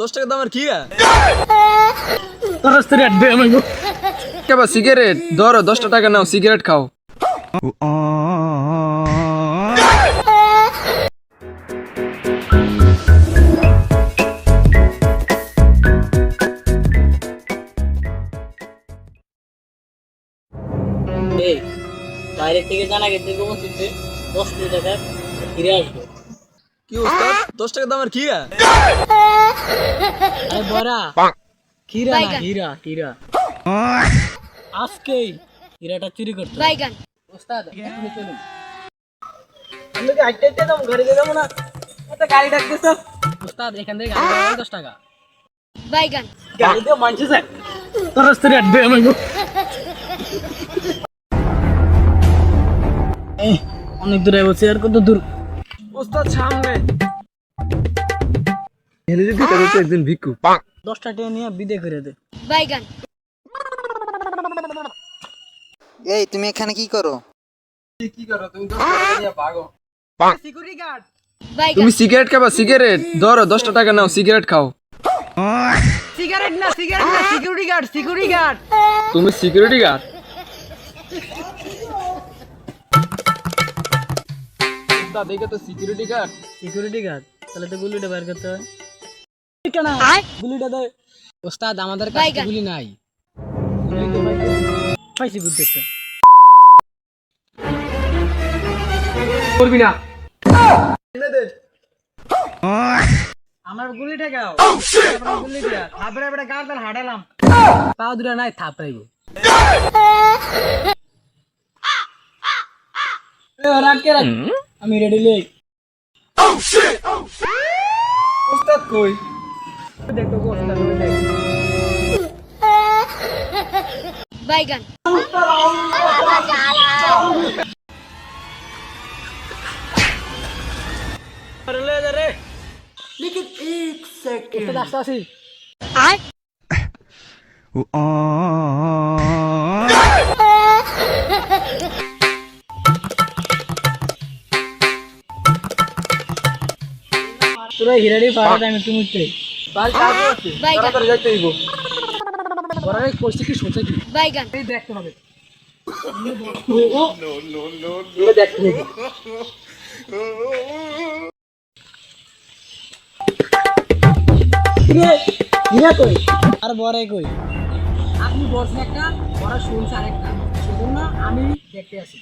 দশ টাকা দামের কি কেবা সিগারেট? ধরো দশটা টাকা নাও সিগারেট খাও। এই বাইরে থেকে জানা গেছে দশ কোটি টাকা ফিরে আসবে। কি উস্তাদ দশ টাকা দামের গা আরে বড়া হীরা না হীরা হীরা আজকেই হীরাটা চুরি করতে বাইগান। ওস্তাদ এখনই চলুন। আমি কি হাইটে হাইটে দাম গাড়ি দিয়ে না। একটা গাড়ি ডাকতেছ। ওস্তাদ এখান থেকে গাড়ি দশ টাকা। বাইগান। গাড়ি দিয়ে মানছে স্যার। তোর স্ত্রী আড্ডে আমাকে এই অনেক দূরে বলছি আর কত দূর? উস্তাদ সামনে। হেলে যদি তাহলে তো একদিন ভিক্ষু। দশটা টেনে নিয়ে বিদে করে দে। বাইগান। এই তুমি এখানে কি করো? কি করো? তুমি দশ টাকা দিয়ে পাগো বাইগান। তুমি সিগারেট খাবা সিগারেট ধরো দশটা টাকা নাও সিগারেট খাও। সিগারেট না সিগারেট না সিকিউরিটি গার্ড সিকিউরিটি গার্ড তুমি সিকিউরিটি গার্ড উস্তাদ দেখে তো সিকিউরিটি গার্ড সিকিউরিটি গার্ড তাহলে তো গুলিটা বের করতে হয়। কেন গুলিটা দে। ওস্তাদ আমাদের কাছে গুলি নাই। পাইছি বুদ্ধি একটা। করবি না। আমার গুলি ঠেকাও। গুলি দিয়া থাপড়ে হাঁটালাম পাও দুটা নাই থাপড়াইব। রাখ আমি রেডি লই উস্তাদ কই দেখো ওস্তাদ দেখ বাইগান আরে লে যা রে लेकिन एक सेकंड ওস্তাদ তোরা একটু তাড়াতাড়ি যাইতে হইব করছি কি সোচে কি বাইগান এই দেখতে হবে আর বড়াই কই আপনি বলছেন একটা বড় শুনছে আরেকটা সেজন্য আমি দেখতে আসি